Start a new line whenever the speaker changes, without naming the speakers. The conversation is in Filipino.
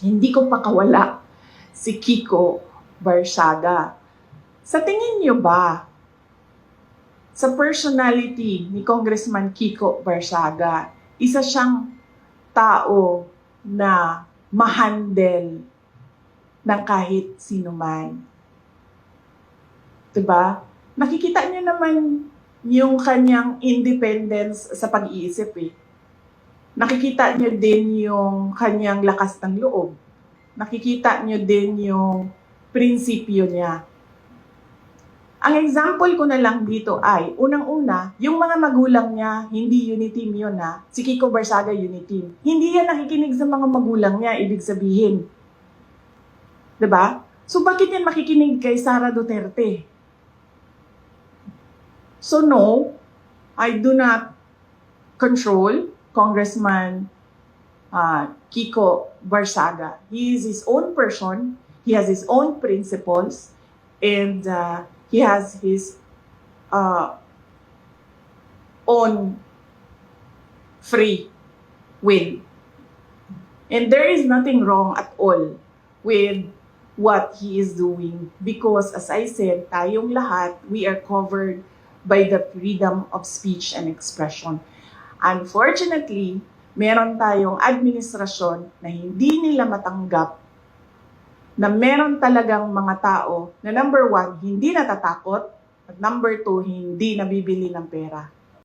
hindi ko pakawala si Kiko Barsaga. Sa tingin niyo ba, sa personality ni Congressman Kiko Barsaga, isa siyang tao na mahandle ng kahit sino man. Diba? Nakikita niyo naman yung kanyang independence sa pag-iisip eh. Nakikita niyo din yung kanyang lakas ng loob. Nakikita niyo din yung prinsipyo niya. Ang example ko na lang dito ay, unang-una, yung mga magulang niya, hindi unity yun ha. Si Kiko Barsaga unity. Hindi yan nakikinig sa mga magulang niya, ibig sabihin. ba? So bakit yan makikinig kay Sara Duterte? So no, I do not control Congressman uh, Kiko Barsaga. He is his own person. He has his own principles, and uh, he has his uh, own free will. And there is nothing wrong at all with what he is doing because as I said, tayong lahat, we are covered by the freedom of speech and expression. Unfortunately, meron tayong administrasyon na hindi nila matanggap na meron talagang mga tao na number one, hindi natatakot at number two, hindi nabibili ng pera.